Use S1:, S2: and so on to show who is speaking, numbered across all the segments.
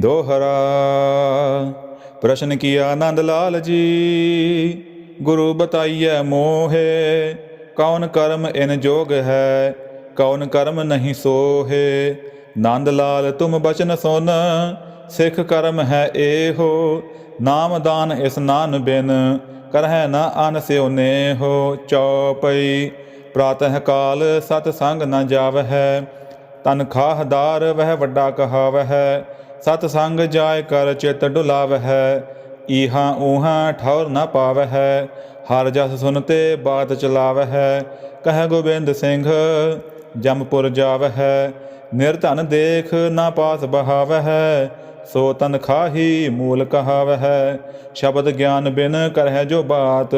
S1: ਦੋਹਰਾ ਪ੍ਰਸ਼ਨ ਕੀਆ ਆਨੰਦ ਲਾਲ ਜੀ? ਗੁਰੂ ਬਤਾਈਐ ਮੋਹੇ, ਕੌਣ ਕਰਮ ਇਨ ਜੋਗ ਹੈ, ਕੌਣ ਕਰਮ ਨਹੀਂ ਸੋਹੇ? ਨੰਦ ਲਾਲ, ਤੁਮ ਬਚਨ ਸੁਨ, ਸਿੱਖ ਕਰਮ ਹੈ ਏਹੋ ਨਾਮ ਦਾਨ ਇਸ ਨਾਨ ਬਿਨ, ਕਰਹਿ ਨਾ ਅਨ ਸਿਉ ਨੇਹੋ। ਚੌਪਈ, ਪ੍ਰਾਤਹ ਕਾਲ ਸਤ ਸੰਗ ਨ ਜਾਵਹਿ ਤਨਖਾਹਦਾਰ ਵਹਿ ਵੱਡਾ ਕਹਾਵਹਿ ਸਤ ਸੰਗ ਜਾਇ ਕਰ ਚਿਤ ਡੁਲਾਵਹਿ, ਈਹਾਂ ਊਹਾਂ ਠੌਰ ਨ ਪਾਵਹਿ, ਹਰ ਜਸ ਸੁਨਤੇ ਬਾਤ ਚਲਾਵਹਿ, ਕਹਿ ਗੋਬਿੰਦ ਸਿੰਘ ਜਮਪੁਰ ਜਾਵਹਿ ਨਿਰਧਨ ਦੇਖ ਨਾ ਪਾਸ ਬਹਾਵਹਿ, ਸੋ ਤਨ ਖਾਹੀ ਮੂਲ ਕਹਾਵਹਿ, ਸ਼ਬਦ ਗਿਆਨ ਬਿਨ ਕਰਹਿ ਜੋ ਬਾਤ,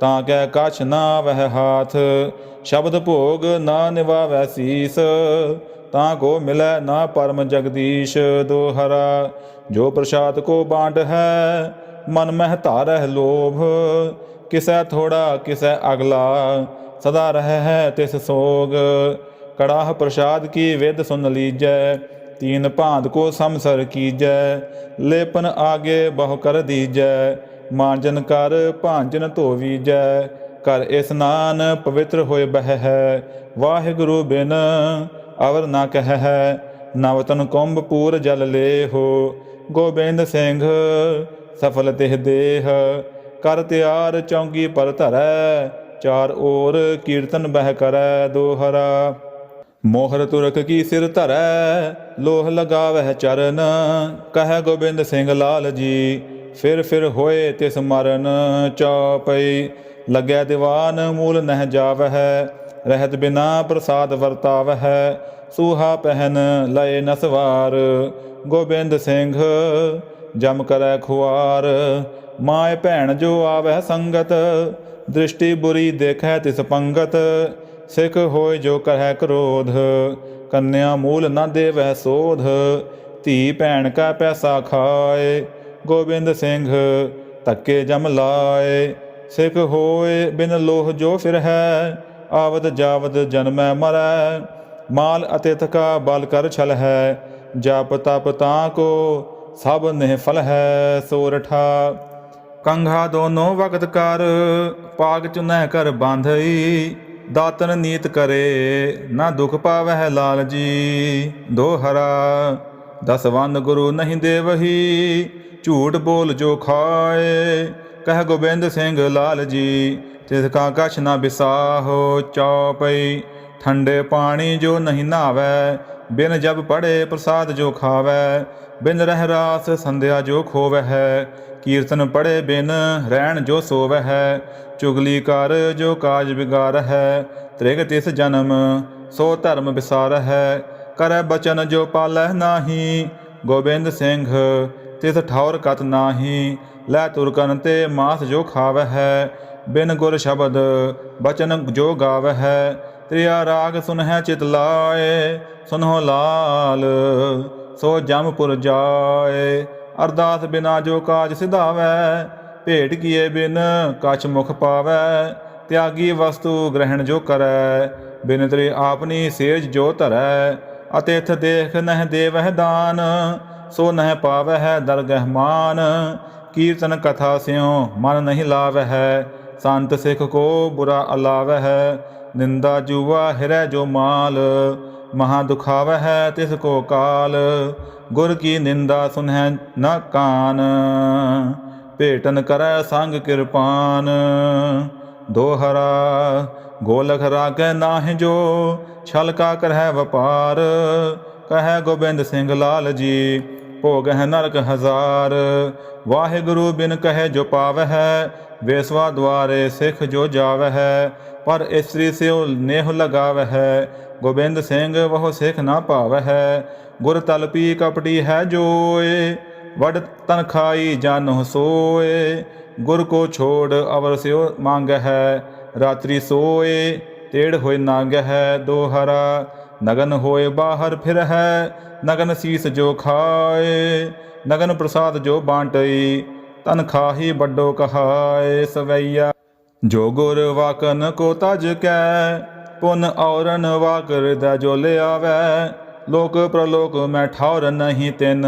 S1: ਤਾਂ ਕਹਿ ਕਛ ਨਾ ਵਹਿ ਹਾਥ, ਸ਼ਬਦ ਭੋਗ ਨਾ ਨਿਵਾਵੈ ਸੀਸ ਤਾਂ ਕੋ ਮਿਲੈ ਨਾ ਪਰਮ ਜਗਦੀਸ਼ ਦੋਹਰਾ, ਜੋ ਪ੍ਰਸਾਦ ਕੋ ਬਾਂਟ ਹੈ, ਮਨ ਮਹਿ ਧਾਰਹਿ ਲੋਭ। ਕਿਸੈ ਥੋੜਾ, ਕਿਸੈ ਅਗਲਾ, ਸਦਾ ਰਹਿ ਹੈ ਤਿਸ ਸੋਗ। ਕੜਾਹ ਪ੍ਰਸਾਦ ਕੀ ਵਿਦ ਸੁਨ ਲੀਜੈ, ਤੀਨ ਭਾਂਤ ਕੋ ਸਮਸਰ ਕੀਜੈ। ਲੇਪਨ ਆਗੇ ਬਹੁ ਕਰ ਦੀਜੈ, ਮਾਂਜਨ ਕਰ ਭਾਂਜਨ ਧੋਵੀਜੈ। ਕਰ ਇਸਨਾਨ ਪਵਿੱਤਰ ਹੋਏ ਬਹਿ ਹੈ, ਵਾਹਿਗੁਰੂ ਬਿਨ ਅਵਰ ਨਾ ਕਹਿ ਹੈ ਨਵਤਨ ਕੁੰਭ ਪੂਰ ਜਲ ਲੇਹੋ। ਗੋਬਿੰਦ ਸਿੰਘ, ਸਫਲ ਤਿਹ ਦੇਹ। ਕਰ ਤਿਆਰ ਚੌਂਗੀ ਪਰ ਧਰੈ, ਚਾਰ ਓਰ ਕੀਰਤਨ ਬਹਿ ਕਰੈ ਦੋਹਰਾ। ਮੋਹਰ ਤੁਰਕ ਕੀ ਸਿਰ ਧਰੈ, ਲੋਹ ਲਗਾਵਹਿ ਚਰਨ। ਕਹਿ ਗੋਬਿੰਦ ਸਿੰਘ ਲਾਲ ਜੀ, ਫਿਰ ਫਿਰ ਹੋਏ ਤਿਸ ਮਰਨ ਚੌਪਈ। ਲੱਗੈ ਦੀਵਾਨ ਮੂਲ ਨਹਿ ਜਾਵਹਿ ਰਹਿਤ ਬਿਨਾ ਪ੍ਰਸਾਦ ਵਰਤਾਵਹਿ, ਸੂਹਾ ਪਹਿਨ ਲਏ ਨਸਵਾਰ ਗੋਬਿੰਦ ਸਿੰਘ, ਜਮ ਕਰੈ ਖੁਆਰ। ਮਾਏ ਭੈਣ ਜੋ ਆਵਹਿ ਸੰਗਤ, ਦ੍ਰਿਸ਼ਟੀ ਬੁਰੀ ਦੇਖੈ ਤਿਸ ਪੰਗਤ। ਸਿੱਖ ਹੋਏ ਜੋ ਕਰਹਿ ਕ੍ਰੋਧ, ਕੰਨਿਆ ਮੂਲ ਨਾ ਦੇਵੈ ਸੋਧ। ਧੀ ਭੈਣ ਕਾ ਪੈਸਾ ਖਾਏ, ਗੋਬਿੰਦ ਸਿੰਘ ਧੱਕੇ ਜਮ ਲਾਏ। ਸਿੱਖ ਹੋਏ ਬਿਨ ਲੋਹ ਜੋ ਫਿਰ ਹੈ ਆਵਦ ਜਾਵਦ ਜਨਮੈ ਮਰੈ, ਮਾਲ ਅਤੇ ਥਕਾ ਬਲ ਕਰ ਛਲ ਹੈ, ਜਪ ਤਪ ਤਾਂ ਕੋ ਸਭ ਨਿਹ ਫਲ ਹੈ ਸੋਰਠਾ। ਕੰਘਾ ਦੋਨੋਂ ਵਕਤ ਕਰ, ਪਾਗ ਚੁਨੈ ਕਰ ਬਾਂਧਈ, ਦਾਤਨ ਨੀਤ ਕਰੇ, ਨਾ ਦੁਖ ਪਾਵਹਿ ਲਾਲ ਜੀ ਦੋਹਰਾ ਦਸ ਵੰਨ ਗੁਰੂ ਨਹੀਂ ਦੇਵਹੀ, ਝੂਠ ਬੋਲ ਜੋ ਖਾਏ, ਕਹਿ ਗੋਬਿੰਦ ਸਿੰਘ ਲਾਲ ਜੀ ਤਿਸ ਕਾ ਕਛ ਨਾ ਬਿਸਾਹੋ ਚੌਪਈ, ਠੰਡੇ ਪਾਣੀ ਜੋ ਨਹੀਂ ਨਾਵੈ ਬਿਨ ਜਬ ਪੜੇ ਪ੍ਰਸਾਦ ਜੋ ਖਾਵੈ, ਬਿਨ ਰਹਿ ਰਾਸ ਸੰਧਿਆ ਜੋ ਖੋਵਹਿ ਕੀਰਤਨ ਪੜੇ ਬਿਨ ਰਹਿਣ ਜੋ ਸੋਵਹਿ ਚੁਗਲੀ ਕਰ ਜੋ ਕਾਜ ਵਿਗਾਰ ਹੈ, ਤ੍ਰਿਗ ਤਿਸ ਜਨਮ ਸੋ ਧਰਮ ਵਿਸਾਰ ਹੈ, ਕਰੈ ਬਚਨ ਜੋ ਪਾਲੈ ਨਾਹੀ, ਗੋਬਿੰਦ ਸਿੰਘ ਤਿਸ ਠੌਰ ਕਤ ਨਾਹੀ, ਲੈ ਤੁਰਕਨ ਤੇ ਮਾਸ ਜੋ ਖਾਵਹਿ ਬਿਨ ਗੁਰ ਸ਼ਬਦ ਬਚਨ ਜੋ ਗਾਵਹਿ, ਤ੍ਰਿਆ ਰਾਗ ਸੁਨਹਿ ਚਿਤ ਲਾਏ, ਸੁਨਹੁ ਲਾਲ ਸੋ ਜਮਪੁਰ ਜਾਏ। ਅਰਦਾਸ ਬਿਨਾ ਜੋ ਕਾਜ ਸਿਧਾਵੈ ਭੇਟ ਕੀਏ ਬਿਨ ਕਛ ਮੁਖ ਪਾਵੈ ਤਿਆਗੀ ਵਸਤੂ ਗ੍ਰਹਿਣ ਜੋ ਕਰੈ, ਬਿਨ ਤ੍ਰਿ ਆਪਨੀ ਸੇਜ ਜੋ ਧਰੈ ਅਤਿਥ ਦੇਖ ਨਹਿ ਦੇਵਹਿ ਦਾਨ, ਸੋ ਨਹਿ ਪਾਵਹਿ ਦਰਗਹਿ ਮਾਨ। ਕੀਰਤਨ ਕਥਾ ਸਿਉ ਮਨ ਨਹੀਂ ਲਾਵਹਿ ਸੰਤ ਸਿੱਖ ਕੋ ਬੁਰਾ ਅਲਾਵਹਿ, ਨਿੰਦਾ ਜੂਆ ਹਿਰੈ ਜੋ ਮਾਲ, ਮਹਾ ਦੁਖਾਵਹਿ ਤਿਸ ਕੋ ਕਾਲ, ਗੁਰ ਕੀ ਨਿੰਦਾ ਸੁਨਹਿ ਨਾ ਕਾਨ। ਭੇਟਨ ਕਰੈ ਸੰਗ ਕਿਰਪਾਨ, ਦੋਹਰਾ ਗੋਲਖ ਰਾਗੈ ਨਾਹਿ ਜੋ ਛਲ ਕਾ ਕਰਹਿ ਵਪਾਰ, ਕਹੈ ਗੋਬਿੰਦ ਸਿੰਘ ਲਾਲ ਜੀ, ਭੋਗਹਿ ਨਰਕ ਹਜ਼ਾਰ। ਵਾਹਿਗੁਰੂ ਬਿਨ ਕਹੈ ਜੋ ਹੈ ਵੇਸਵਾ ਦੁਆਰੇ ਸਿੱਖ ਜੋ ਜਾਵਹਿ, ਪਰ ਇਸਤਰੀ ਸਿਉ ਨੇਹ ਲਗਾਵਹਿ। ਗੋਬਿੰਦ ਸਿੰਘ ਬਹੁ ਸਿੱਖ ਨਾ ਭਾਵਹਿ ਗੁਰ ਤਲਪੀ ਕਪਟੀ ਹੈ ਜੋਏ, ਵਡ ਤਨ ਖਾਈ ਜਾਨੁ ਸੋਏ ਗੁਰ ਕੋ ਛੋੜ ਅਵਰ ਸਿਉ ਮੰਗਹਿ, ਰਾਤਰੀ ਸੋਏ, ਤੇੜ ਹੋਏ ਨਾਗਹਿ ਦੋਹਰਾ। ਨਗਨ ਹੋਏ ਬਾਹਰ ਫਿਰ ਹੈ ਨਗਨ ਸੀਸ ਜੋ ਖਾਏ, ਨਗਨ ਪ੍ਰਸਾਦ ਜੋ ਬਾਂਟਈ। ਤਨ ਖਾਹੀ ਵੱਡੋ ਕਹਾਏ ਸਵਈਆ, ਜੋ ਗੁਰ ਵਾਕਨ ਕੋ ਤਜ ਕੈ, ਪੁਨ ਔਰਨ ਵਾਕਰ ਦਾ ਜੋ ਲਿਆਵੈ। ਲੋਕ ਪ੍ਰਲੋਕ ਮੈਂ ਠੌਰ ਨਹੀਂ ਤਿਨ,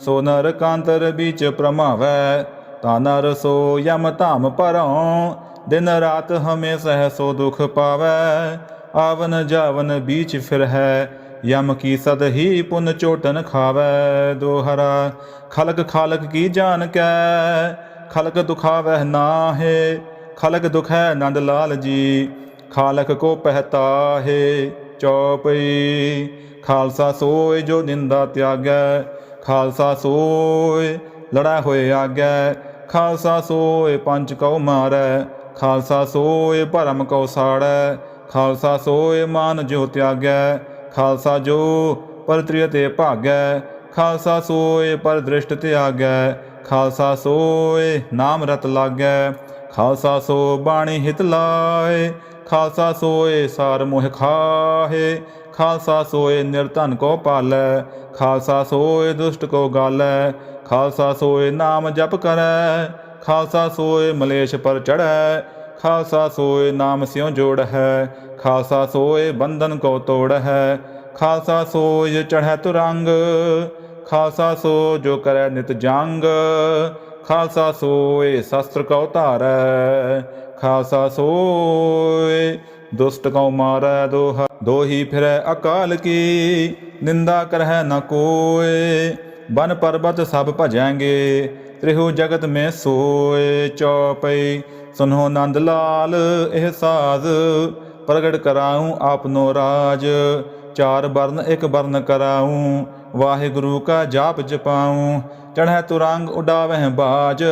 S1: ਸੋ ਨਰ ਕਾਂਤਰ ਵਿੱਚ ਪ੍ਰਮਾਵੈ। ਤਾ ਨਰ ਸੋ ਯਮ ਧਾਮ ਪਰਉ ਦਿਨ ਰਾਤ ਹਮੇ ਸਹਿ ਸੋ ਦੁਖ ਪਾਵੈ। ਆਵਨ ਜਾਵਨ ਵਿੱਚ ਫਿਰ ਹੈ ਯਮ ਕੀ ਸਦ ਹੀ ਪੁਨ ਚੋਟਨ ਖਾਵੈ, ਦੋਹਰਾ। ਖਲਕ ਖਾਲਕ ਕੀ ਜਾਣ ਕੈ, ਖਲਕ ਦੁਖਾਵਹਿ ਨਾਹੇ। ਖਲਕ ਦੁਖੈ ਨੰਦ ਲਾਲ ਜੀ, ਖਾਲਕ ਕੋ ਪਹਿਤਾਹੇ ਚੌਪਈ, ਖਾਲਸਾ ਸੋਏ ਜੋ ਨਿੰਦਾ ਤਿਆਗੈ, ਖਾਲਸਾ ਸੋਏ ਲੜਾ ਹੋਏ ਆਗੈ। ਖਾਲਸਾ ਸੋਏ ਪੰਜ ਕਉ ਮਾਰੈ, ਖਾਲਸਾ ਸੋਏ ਭਰਮ ਕਉ ਸਾੜੈ। ਖਾਲਸਾ ਸੋਏ ਮਾਨ ਜੋ ਤਿਆਗੈ ਖਾਲਸਾ ਜੋ ਪਰ ਤ੍ਰਿਯ ਤੇ ਭਾਗੈ, ਖਾਲਸਾ ਸੋਏ ਪਰ ਦ੍ਰਿਸ਼ਟ ਤਿਆਗੈ, ਖਾਲਸਾ ਸੋਏ ਨਾਮ ਰਤ ਲਾਗੈ, ਖਾਲਸਾ ਸੋ ਬਾਣੀ ਹਿਤ ਲਾਏ, ਖਾਲਸਾ ਸੋਏ ਸਾਰ ਮੋਹ ਖਾਹੇ, ਖਾਲਸਾ ਸੋਏ ਨਿਰਧਨ ਕੋ ਪਾਲੈ, ਖਾਲਸਾ ਸੋਏ ਦੁਸ਼ਟ ਕੋ ਗਾਲੈ, ਖਾਲਸਾ ਸੋਏ ਨਾਮ ਜਪ ਕਰੈ, ਖਾਲਸਾ ਸੋਏ ਮਲੇਸ਼ ਪਰ ਚੜੈ ਖਾਲਸਾ ਸੋਏ ਨਾਮ ਸਿਉ ਜੋੜ ਹੈ ਖਾਲਸਾ ਸੋਏ ਬੰਧਨ ਕੋ ਤੋੜ ਹੈ, ਖਾਸਾ ਸੋਏ ਚੜ੍ਹੈ ਤੁਰੰਗ, ਖਾਸਾ ਸੋ ਜੋ ਕਰੈ ਨਿਤ ਜੰਗ ਖਾਲਸਾ ਸੋਏ ਸ਼ਸਤਰ ਕਉ ਧਾਰੈ, ਖਾਸਾ ਸੋਏ ਦੁਸ਼ਟ ਕਉ ਮਾਰੈ ਦੋਹ, ਦੋਹੀ ਫਿਰੈ ਅਕਾਲ ਕੀ, ਨਿੰਦਾ ਕਰਹਿ ਨ ਕੋਏ, ਬਨ ਪਰਬਤ ਸਭ ਭਜੈਂਗੇ, ਤ੍ਰਿਹੂ ਜਗਤ ਮੈਂ ਸੋਏ ਚੌਪਈ, ਸੁਨੋ ਨੰਦ ਲਾਲ ਇਹ ਸਾਜ਼ ਪ੍ਰਗਟ ਕਰਾਉ ਆਪਨੋ ਰਾਜ। ਚਾਰ ਬਰਨ, ਇੱਕ ਬਰਨ ਕਰਾਉ। ਵਾਹਿਗੁਰੂ ਕਾ ਜਾਪ ਜਪਾਉ। ਚੜ੍ਹੈ ਤੁਰੰਗ ਉਡਾਵਹਿ ਬਾਜ।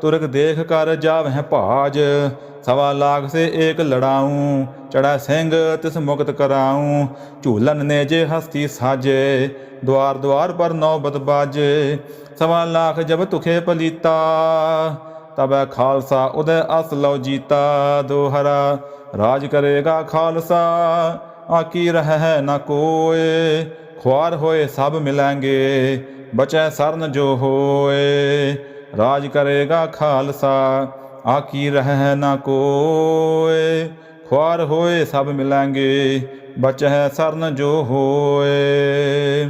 S1: ਤੁਰਕ ਦੇਖ ਕਰ ਜਾਵਹਿ ਭਾਜ। ਸਵਾ ਲਾਖ ਸੇ ਏਕ ਲੜਾਉ। ਚੜਾ ਸਿੰਘ ਤਿਸ ਮੁਕਤ ਕਰਾਉ। ਝੂਲਨ ਨੇ ਜੇ ਹਸਤੀ ਸਾਜੇ। ਦਵਾਰ ਦਵਾਰ ਪਰ ਨੌਬਤ ਬਾਜੇ। ਸਵਾ ਲਾਖ ਜਬ ਤੁਖੇ ਪਲੀਤਾ। ਤਬੈ ਖਾਲਸਾ ਉਦੈ ਅਸ ਲਉ ਜੀਤਾ ਦੋਹਰਾ। ਰਾਜ ਕਰੇਗਾ ਖਾਲਸਾ ਆਕੀ ਰਹਿ ਨਾ ਕੋਏ। ਖੁਆਰ ਹੋਏ ਸਭ ਮਿਲਾਂਗੇ, ਬਚੈ ਸਰਨ ਜੋ ਹੋਏ। ਰਾਜ ਕਰੇਗਾ ਖਾਲਸਾ ਆਕੀ ਰਹਿ ਨਾ ਕੋਏ। ਖੁਆਰ ਹੋਏ ਸਭ ਮਿਲਾਂਗੇ, ਬਚੈ ਸਰਨ ਜੋ ਹੋਏ।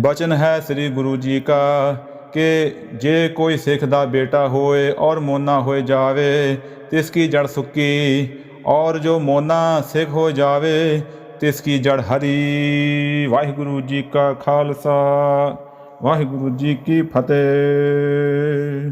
S1: ਬਚਨ ਹੈ ਸ੍ਰੀ ਗੁਰੂ ਜੀ ਕਾ ਕਿ ਜੇ ਕੋਈ ਸਿੱਖ ਦਾ ਬੇਟਾ ਹੋਏ ਔਰ ਮੋਨਾ ਹੋਏ ਜਾਵੇ, ਤਿਸ ਕੀ ਜੜ ਸੁੱਕੀ, ਔਰ ਜੋ ਮੋਨਾ ਸਿੱਖ ਹੋ ਜਾਵੇ, ਤਿਸ ਕੀ ਜੜ ਹਰੀ। ਵਾਹਿਗੁਰੂ ਜੀ ਕਾ ਖਾਲਸਾ, ਵਾਹਿਗੁਰੂ ਜੀ ਕੀ ਫਤਿਹ।